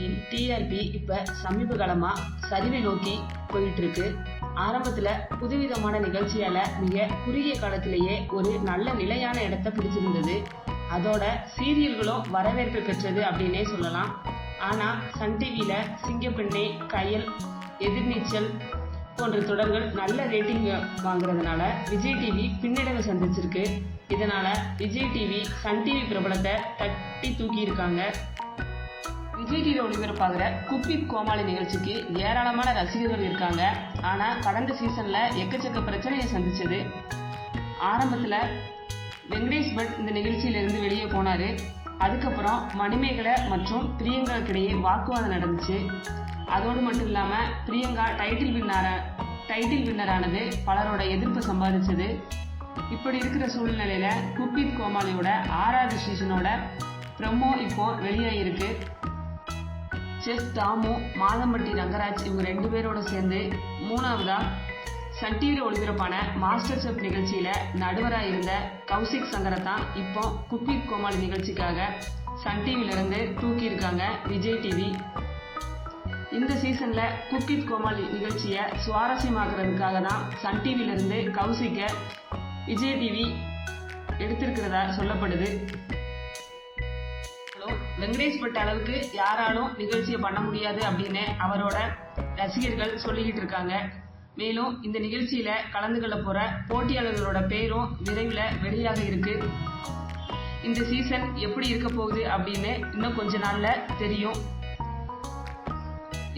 டிவியின் டிஆர்பி இப்ப சமீப காலமா சரிவை நோக்கி போயிட்டு இருக்கு ஆரம்பத்துல புதுவிதமான நிகழ்ச்சியால மிக குறுகிய காலத்திலேயே ஒரு நல்ல நிலையான இடத்தை பிடிச்சிருந்தது. அதோட சீரியல்களும் வரவேற்பு பெற்றது அப்படின்னே சொல்லலாம். ஆனா சன் டிவியில சிங்கப்பெண்ணே கயல் எதிர்நீச்சல் போன்ற தொடர்கள் நல்ல ரேட்டிங் வாங்குறதுனால விஜய் டிவி பின்னடைவை சந்திச்சிருக்கு. இதனால விஜய் டிவி சன் டிவி பிரபலத்தை தட்டி தூக்கி இருக்காங்க விஜய் டிவியில் ஒளிபரப்பாகிற குப்பி கோமாளி நிகழ்ச்சிக்கு ஏராளமான ரசிகர்கள் இருக்காங்க. ஆனால் கடந்த சீசனில் எக்கச்சக்க பிரச்சனையை சந்திச்சது. ஆரம்பத்தில் வெங்கடேஷ் பட் இந்த நிகழ்ச்சியிலிருந்து வெளியே போனார். அதுக்கப்புறம் மணிமேகலை மற்றும் பிரியங்காக்கிடையே வாக்குவாதம் நடந்துச்சு. அதோடு மட்டும் இல்லாமல் பிரியங்கா டைட்டில் வின்னர டைட்டில் வின்னரானது பலரோட எதிர்ப்பு சம்பாதிச்சது. இப்படி இருக்கிற சூழ்நிலையில் குப்பித் கோமாளியோட ஆறாவது சீசனோட ப்ரமோ இப்போ வெளியாகிருக்கு செஸ் தாமு மாதம்பட்டி ரங்கராஜ் இவங்க ரெண்டு பேரோட சேர்ந்து மூணாவதா சன் டிவியில் ஒளிபரப்பான மாஸ்டர் செஃப் நிகழ்ச்சியில நடுவராக இருந்த கௌசிக் சங்கரை தான் இப்போ குப்பித் கோமாளி நிகழ்ச்சிக்காக சன் டிவில இருந்து தூக்கி இருக்காங்க விஜய் டிவி. இந்த சீசன்ல குக்கித் கோமாளி நிகழ்ச்சியை சுவாரஸ்யமாக்குறதுக்காக தான் சன் டிவில இருந்து கௌசிக்க விஜய் டிவி எடுத்திருக்கிறதா சொல்லப்படுது. வெங்கடேஷ் பட்ட அளவுக்கு யாராலும் நிகழ்ச்சியை பண்ண முடியாது அப்படின்னு அவரோட ரசிகர்கள் சொல்லிக்கிட்டு இருக்காங்க. மேலும் இந்த நிகழ்ச்சியில கலந்து கொள்ள போற போட்டியாளர்களோட பேரும் விரைவில் வெளியாக இருக்கு. இந்த சீசன் எப்படி இருக்க போகுது அப்படின்னு இன்னும் கொஞ்ச நாள்ல தெரியும்.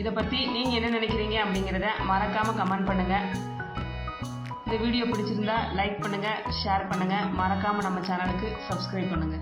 இதை பத்தி நீங்க என்ன நினைக்கிறீங்க அப்படிங்கறத மறக்காம கமெண்ட் பண்ணுங்க. இந்த வீடியோ பிடிச்சிருந்தா லைக் பண்ணுங்க ஷேர் பண்ணுங்க. மறக்காம நம்ம சேனலுக்கு சப்ஸ்கிரைப் பண்ணுங்க.